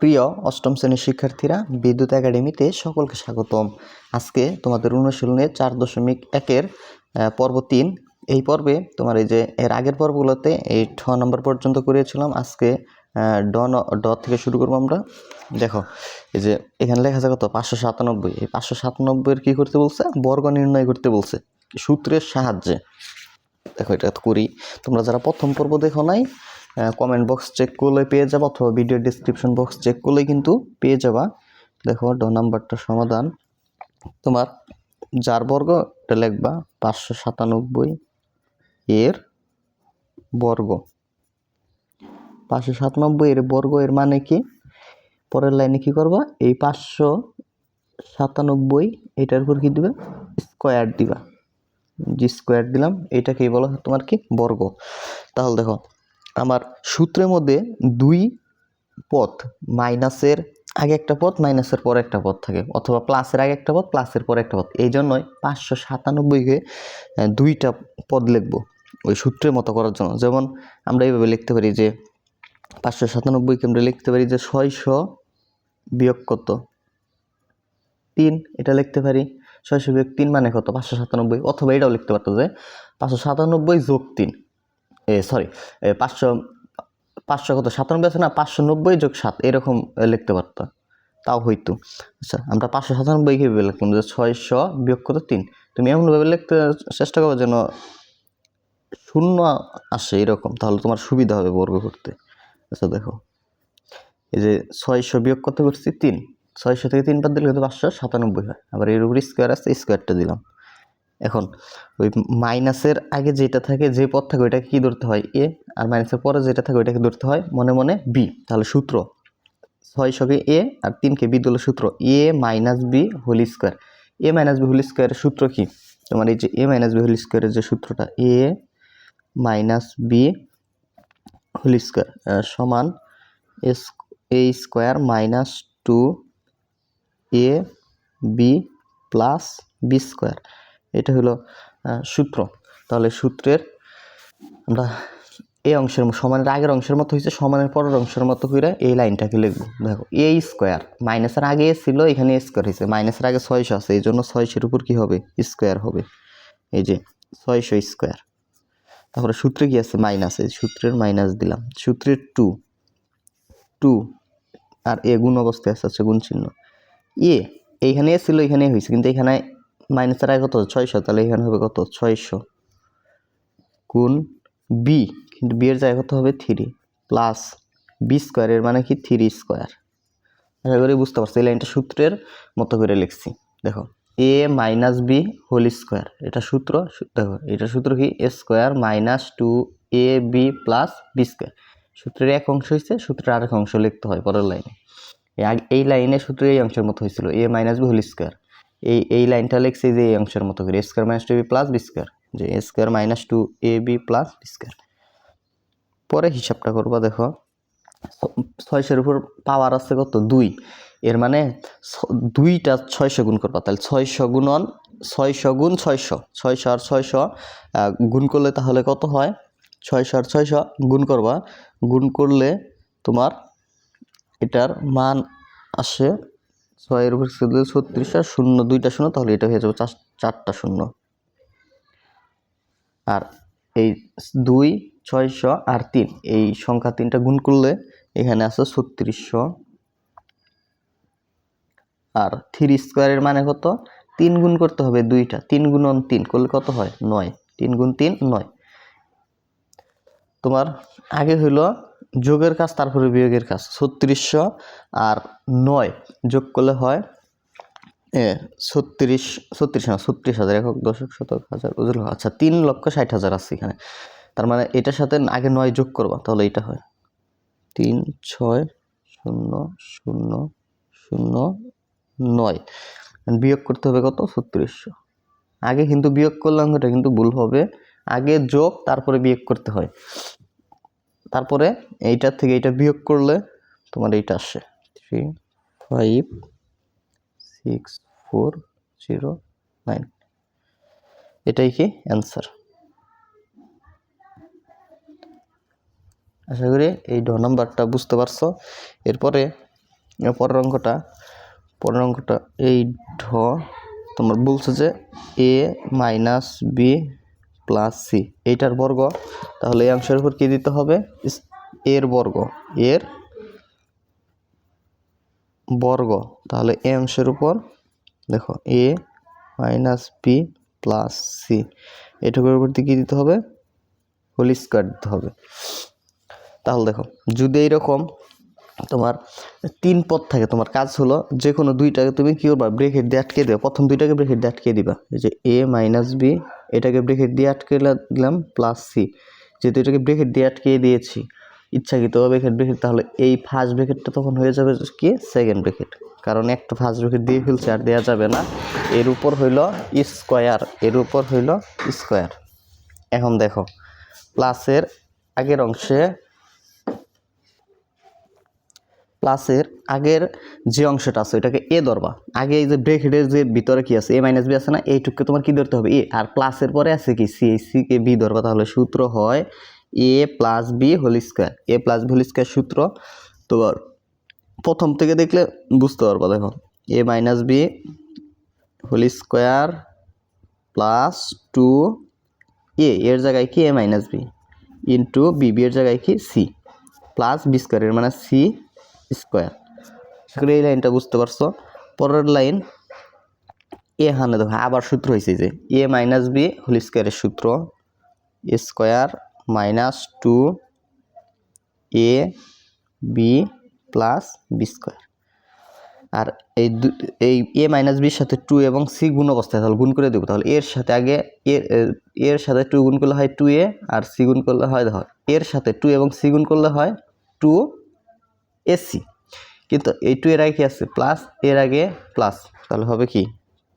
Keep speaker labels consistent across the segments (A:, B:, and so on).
A: প্রিয় অষ্টম শ্রেণির শিক্ষার্থীরা, বিদ্যুৎ একাডেমিতে সকলকে স্বাগতম। আজকে তোমাদের অনুশীলনে চার দশমিক একের পর্ব তিন। এই পর্বে তোমার এই যে এর আগের পর্বগুলোতে এই ছ নম্বর পর্যন্ত করিয়েছিলাম। আজকে ড ড থেকে শুরু করব আমরা। দেখো, এই যে এখানে লেখা আছে কত? পাঁচশো সাতানব্বই। এই পাঁচশো সাতানব্বইয়ের কী করতে বলছে? বর্গ নির্ণয় করতে বলছে। সূত্রের সাহায্যে। দেখো, এটা করি। তোমরা যারা প্রথম পর্ব দেখো নাই কমেন্ট বক্স চেক করলে পেয়ে যাবা অথবা ভিডিও ডিসক্রিপশন বক্স চেক করলে কিন্তু পেয়ে যাবা। দেখো ড নাম্বারটা সমাধান। তোমার যার বর্গ, এটা লিখবা, পাঁচশো সাতানব্বই এর বর্গ। পাঁচশো সাতানব্বই এর বর্গ এর মানে কি? পরের লাইনে কি করবা? এই পাঁচশো সাতানব্বই এটার উপর কি দিবে? স্কোয়ার দিবা। যে স্কোয়ার দিলাম, এটাকেই বলা তোমার কি? বর্গ। তাহলে দেখো আমার সূত্রের মধ্যে দুই পথ, মাইনাসের আগে একটা পথ, মাইনাসের পরে একটা পথ থাকে, অথবা প্লাসের আগে একটা পথ, প্লাসের পরে একটা পথ। এই জন্যই পাঁচশো সাতানব্বইকে দুইটা পদ লিখব ওই সূত্রের মতো করার জন্য। যেমন আমরা এইভাবে লিখতে পারি যে পাঁচশো সাতানব্বইকে আমরা লিখতে পারি যে ছয়শো বিয়োগ কত? তিন, এটা লিখতে পারি। ছয়শো বিয়োগ তিন মানে কত? পাঁচশো সাতানব্বই। অথবা এটাও লিখতে পারতো যে পাঁচশো সাতানব্বই যোগ তিন। সরি পাঁচশো পাঁচশো কত? সাতানব্বই আছে না? পাঁচশো নব্বই যোগ সাত, এরকম লিখতে পারতো। তাও হইতো। আচ্ছা আমরা পাঁচশো সাতানব্বই কীভাবে লিখলাম, যে ছয়শো বিয়োগ কত? তিন। তুমি এমনভাবে লিখতে চেষ্টা করো যেন শূন্য আসে এরকম, তাহলে তোমার সুবিধা হবে বর্গ করতে। আচ্ছা দেখো। এই যে ছয়শো বিয়োগ কত করছি তিন, ছয়শো থেকে তিন বাদ দিলে কিন্তু পাঁচশো সাতানব্বই হয়। আবার এর উপর স্কোয়ার আছে স্কোয়ারটা দিলাম। এখন ওই মাইনাসের আগে যেটা থাকে, যে পদ থাকে ওইটাকে কী ধরতে হয়? এ আর মাইনাসের পরে যেটা থাকে ওইটাকে ধরতে হয় মনে মনে বি তাহলে সূত্র ছয়শোকে এ আর তিনকে বি দিল সূত্র A minus B whole square. A minus B whole স্কোয়ারের সূত্র কি? তোমার এই যে এ মাইনাস বি হোল স্কোয়ারের যে সূত্রটা A minus B whole square সমান S A square minus two A B plus B square. এটা হলো সূত্র। তাহলে সূত্রের আমরা এই অংশের সমানের আগের অংশের মতো হয়েছে সমানের পরের অংশের মতো করে এই লাইনটাকে লিখব। দেখো এ স্কোয়ার মাইনাসের আগে ছিল, এখানে স্কোয়ার হয়েছে মাইনাসের আগে ছয়শো আছে, এই জন্য ছয়শোর উপর কী হবে? স্কোয়ার হবে। এই যে, ছয়শো স্কোয়ার তারপরে সূত্রে কী আছে? মাইনাস এই সূত্রের মাইনাস দিলাম। সূত্রের টু টু আর এ গুণ অবস্থায় আছে গুণ চিহ্ন। এ এইখানে ছিল, এখানে হয়েছে কিন্তু এখানে মাইনাসের আগে কত? ছয়শো। তাহলে এখানে হবে কত? ছয়শো। গুণ বি কিন্তু বি এর জায়গা কত হবে? থ্রি প্লাস বি স্কোয়ারের মানে কি? থ্রি স্কোয়ার আশা করি বুঝতে পারছি, এই লাইনটা সূত্রের মতো করে লিখছি। দেখো A minus B whole square এটা সূত্র দেখো, এটা সূত্র কি? A square minus two A B plus B square সূত্রের এক অংশ হয়েছে সূত্রের আরেক অংশ লিখতে হয় পরের লাইনে। এই লাইনে সূত্রের এই অংশের মতো হয়েছিল A minus B whole square এই এই লাইনটা লিখছি যে এই অংশের মতো করে square minus two B plus B square যে square minus two A B plus B square পরে হিসাবটা করবা, দেখো, ছয়শোর উপর পাওয়ার আছে কত? দুই। এর মানে দুইটা ছয়শো গুণ করবা, তাহলে ছয়শো গুণন ছয়শো গুণ ছয়শো ছয়শো আর ছয়শো গুণ করলে তাহলে কত হয়? ছয়শো আর ছয়শো গুণ করবা, গুণ করলে তোমার এটার মান আসে ছয়ের উপর ছত্রিশ আর শূন্য, দুইটা শূন্য, তাহলে এটা হয়ে যাবে চার- চারটা শূন্য। আর এই দুই ছয়শো আর তিন, এই সংখ্যা তিনটা গুণ করলে এখানে আছে ছত্রিশশো আর থ্রি স্কোয়ারের মানে কত? তিন গুণ করতে হবে দুইটা, তিন গুণন তিন করলে কত হয়? নয়, তিন গুণ তিন, নয়। তোমার আগে হইল যোগের কাজ, তারপরে বিয়োগের কাজ। ছত্রিশশো আর নয় যোগ করলে হয়, এ, ছত্রিশ ছত্রিশ না, ছত্রিশ হাজার একক দশক শতক হাজার ওজন আচ্ছা তিন লক্ষ ষাট হাজার আছে এখানে। তার মানে এটার সাথে আগে নয় যোগ করবা, তাহলে এটা হয়। তিন, ছয়, শূন্য শূন্য শূন্য, নয়। বিয়োগ করতে হবে কত? ছত্রিশশো। আগে কিন্তু বিয়োগ করলাম, এটা কিন্তু ভুল হবে। আগে যোগ, তারপরে বিয়োগ করতে হয়। তারপরে এইটার থেকে এইটা বিয়োগ করলে তোমার এইটা আসে। Three five six four zero nine এটাই কি অ্যান্সার আশা করি এই ড নাম্বারটা বুঝতে পারছ। এরপরে পরের অঙ্কটা পরের অঙ্কটা এই ঢ তোমার বলছে যে A minus B plus C. এইটার বর্গ, তাহলে এই অংশের উপর কী দিতে হবে? এর বর্গ এর বর্গ। তাহলে এ অংশের উপর, দেখো, A minus B plus C. এটুকুর উপর কী দিতে হবে? হোল স্কোয়ার দিতে হবে। তাহলে দেখো, যদি এইরকম তোমার তিন পথ থাকে, তোমার কাজ হলো যে কোনো দুইটাকে তুমি কী করবা ব্রেকেট দিয়ে আটকে দেবে। প্রথম দুইটাকে ব্রেকেট দিয়ে আটকে দিবা। এই যে এ মাইনাস বি এটাকে ব্রেকেট দিয়ে আটকে দিলাম প্লাস সি যেহেতু এটাকে ব্রেকেট দিয়ে আটকে দিয়েছি, ইচ্ছাকৃতভাবে ব্রেকেট ব্রেকেট তাহলে এই ফার্স্ট ব্রেকেটটা তখন হয়ে যাবে কি? সেকেন্ড ব্রেকেট কারণ একটা ফার্স্ট ব্রেকেট দিয়ে ফেলছে আর দেওয়া যাবে না। এর উপর হইল স্কোয়ার এর উপর হইল স্কোয়ার এখন দেখো প্লাসের আগের অংশে প্লাসের আগের যে অংশটা আছে, ওইটাকে এ ধরবা। আগে এই যে ব্রেকেটের যে ভিতরে কি আছে এ মাইনাস বি আছে না এইটুকু তোমার কি ধরতে হবে? এ আর প্লাসের পরে আছে কি? সি এই সি কে বি ধরবা, তাহলে সূত্র হয় A plus B whole square A plus B whole square সূত্র। তোমার প্রথম থেকে দেখলে বুঝতে পারবা, দেখো। A minus B whole square plus two A এর জায়গায় কি A minus B into B B এর জায়গায় কি সি প্লাস বি স্কোয়ারের মানে সি স্কোয়ার। সেখানে এই লাইনটা বুঝতে পারছ? পরের লাইন এ হানে দেখো, আবার সূত্র হয়েছে যে এ মাইনাস বি হোল স্কোয়ারের সূত্র। A square minus two A B plus B square. আর এই দু- এই এ মাইনাস বির সাথে টু এবং সি গুণ অবস্থায়, তাহলে গুণ করে দেবো। তাহলে এর সাথে আগে এর এর সাথে টু গুণ করলে হয় টু এ, আর সি গুণ করলে হয় দেখো এর সাথে টু এবং সি গুণ করলে হয় টু এসি। কিন্তু এই টু এর আগে কি আছে? প্লাস এর আগে প্লাস তাহলে হবে কি?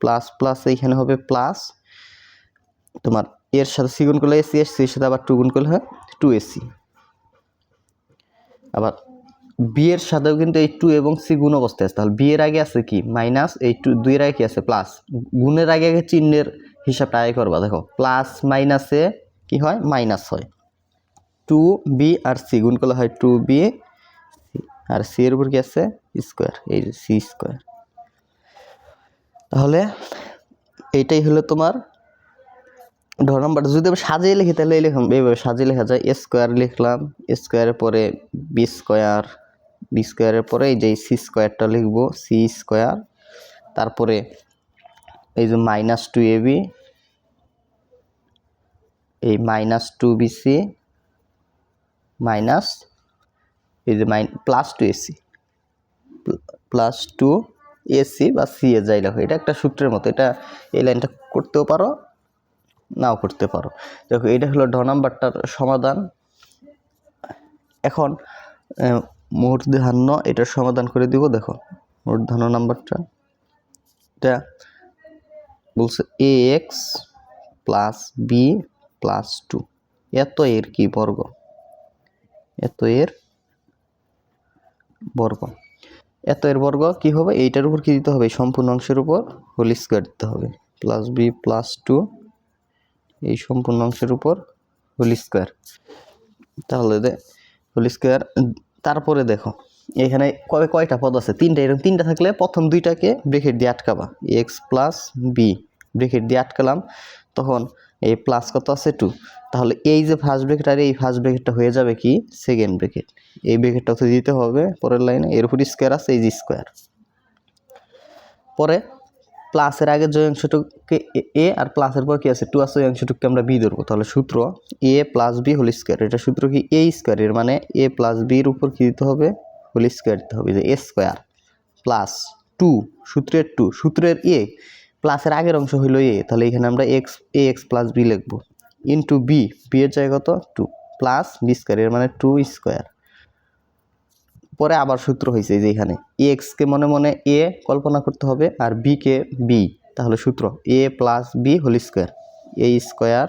A: প্লাস প্লাস এইখানে হবে প্লাস তোমার এর সাথে সি গুণ করলে এসি এর সির সাথে আবার টু গুণ করলে হয় টু এসি আবার বি এর সাথেও কিন্তু এই টু এবং সি গুণ অবস্থায় আছে। তাহলে বি এর আগে আছে কি? মাইনাস এই টু দুইয়ের আগে কি আছে? প্লাস গুণের আগে আগে চিহ্নের হিসাবটা আগে করবা। দেখো প্লাস মাইনাসে কি হয়? মাইনাস হয়। টু বি আর সি গুণ করলে হয় টু বি আর সি এর উপর কি আছে? স্কোয়ার এই যে সি স্কোয়ার তাহলে এইটাই হলো তোমার ধর নাম্বার যদি আমি সাজিয়ে লিখি, তাহলে এই লিখলাম এইভাবে সাজিয়ে লেখা যায়। স্কোয়ার লিখলাম স্কোয়ারের পরে বি স্কোয়ার বি স্কোয়ারের পরে এই যে সি স্কোয়ারটা লিখব সি স্কোয়ার তারপরে এই যে মাইনাস টু এ বি এই minus two B C minus এই যে mine plus two AC plus two AC বা সি এ যাই লেখো, এটা একটা সূত্রের মতো, এটা এই লাইনটা করতেও পারো, নাও করতে পারো। দেখো এটা হলো ড নাম্বারটার সমাধান। এখন মূর্ধান্য এটার সমাধান করে দিব, দেখো মূর্ধান্য নাম্বারটা। এটা বলছে A X plus B plus two এত এর কি বর্গ? এত এর বর্গ। এত এর বর্গ কি হবে? এইটার উপর কি দিতে হবে? সম্পূর্ণ অংশের উপর হোল স্কোয়ার দিতে হবে। প্লাস বি, প্লাস টু, এই সম্পূর্ণ অংশের উপর হোল স্কোয়ার। তাহলে দে, হোল স্কোয়ার, তারপরে দেখো, এখানে কবে কয়টা পদ আছে? তিনটা। এরকম তিনটা থাকলে প্রথম দুইটাকে ব্রেকেট দিয়ে আটকাবা। এক্স প্লাস বি ব্রেকেট দিয়ে আটকালাম। তখন এই প্লাস কত আছে টু তাহলে এই যে ফার্স্ট ব্রেকেট আর এই ফার্স্ট ব্রেকেটটা হয়ে যাবে কি? সেকেন্ড ব্রেকেট এই ব্রেকেটটা তো দিতে হবে পরের লাইনে এর উপর স্কোয়ার আছে, এই যে স্কোয়ার পরে প্লাসের আগে যে অংশটুকুকে এ আর প্লাসের পর কি আছে? টু আছে, ওই অংশটুকুকে আমরা বি ধরবো। তাহলে সূত্র A plus B whole square এটা সূত্র কি? এ স্কোয়ারের মানে এ প্লাস বির উপর কি দিতে হবে? হোল স্কোয়ার দিতে হবে, যে এ স্কোয়ার প্লাস টু সূত্রের টু সূত্রের এ প্লাসের আগের অংশ হইল এ তাহলে এখানে আমরা X A X plus B লিখব। ইন্টু বি বি এর জায়গা কত? টু প্লাস বি স্কোয়ার এর মানে টু স্কোয়ার পরে আবার সূত্র হয়েছে যে এখানে। এক্সকে মনে মনে এ কল্পনা করতে হবে আর বি কে বি তাহলে সূত্র A plus B whole square A square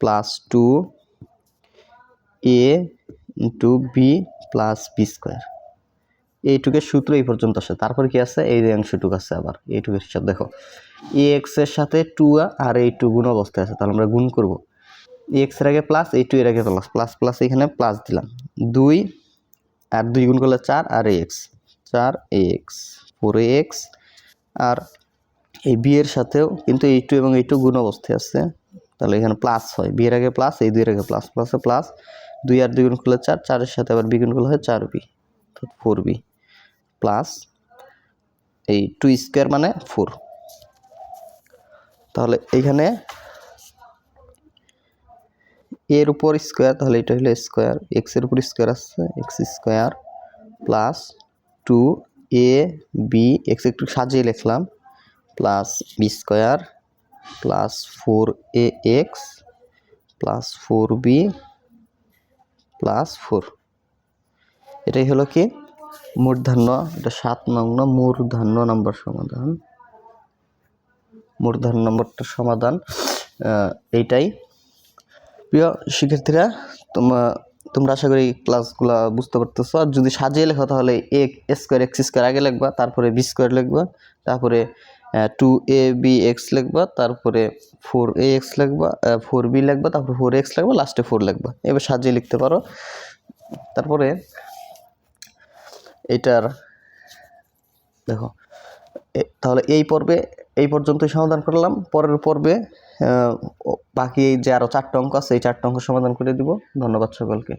A: plus two A into B plus B square এইটুকের সূত্র এই পর্যন্ত আসে। তারপর কি আছে? এই অংশটুক আছে আবার। এইটুকের হিসাব দেখো। এ এক্সের সাথে টু আর এই টু গুণ অবস্থায় আছে। তাহলে আমরা গুণ করব। এক্সের আগে প্লাস এই টু এর আগে প্লাস প্লাস প্লাস এখানে প্লাস দিলাম। দুই আর দুই গুণ করলে চার আর এ এক্স চার A X four A X আর এই বি এর সাথেও কিন্তু এই টু এবং এই টু গুণ অবস্থায় আছে। তাহলে এখানে প্লাস হয়। বি এর আগে প্লাস এই দুইয়ের আগে প্লাস প্লাসে প্লাস দুই আর দুই গুণ করলে চার। চারের সাথে আবার বি গুণ করলে হয় চার বি ফোর বি প্লাস এই টু স্কোয়ার মানে ফোর তাহলে এইখানে এর উপর স্কোয়ার তাহলে এটা হলো স্কোয়ার এক্সের উপর স্কোয়ার আসছে X square plus two A B X একটু সাজিয়ে লিখলাম plus B square plus four A X plus four B plus four এটাই হলো কি? মূর্ধান্য, এটা সাত নগ্ন মূর্ধান্য নম্বর সমাধান। মূর্ধান্য নম্বরটার সমাধান এইটাই। প্রিয় শিক্ষার্থীরা, তোমরা তোমরা আশা করি ক্লাসগুলো বুঝতে পারতেছো। আর যদি সাজিয়ে লেখো, তাহলে এ স্কোয়ার, এক্স স্কোয়ার আগে লিখবা, তারপরে বি স্কোয়ার লিখবা, তারপরে টু এ, বি, এক্স লিখবা, তারপরে ফোর এ, এক্স লিখবা ফোর বি লিখবা, তারপরে ফোর এক্স লিখবা, লাস্টে ফোর লিখবা। এবার সাজিয়ে লিখতে পারো। তারপরে এটার, দেখো তাহলে এই পর্বে, এই পর্যন্তই সমাধান করলাম। পরের পর্বে বাকি যে আরও চারটে অঙ্ক আছে, এই চারটে অঙ্ক সমাধান করে দিব। ধন্যবাদ সকলকে।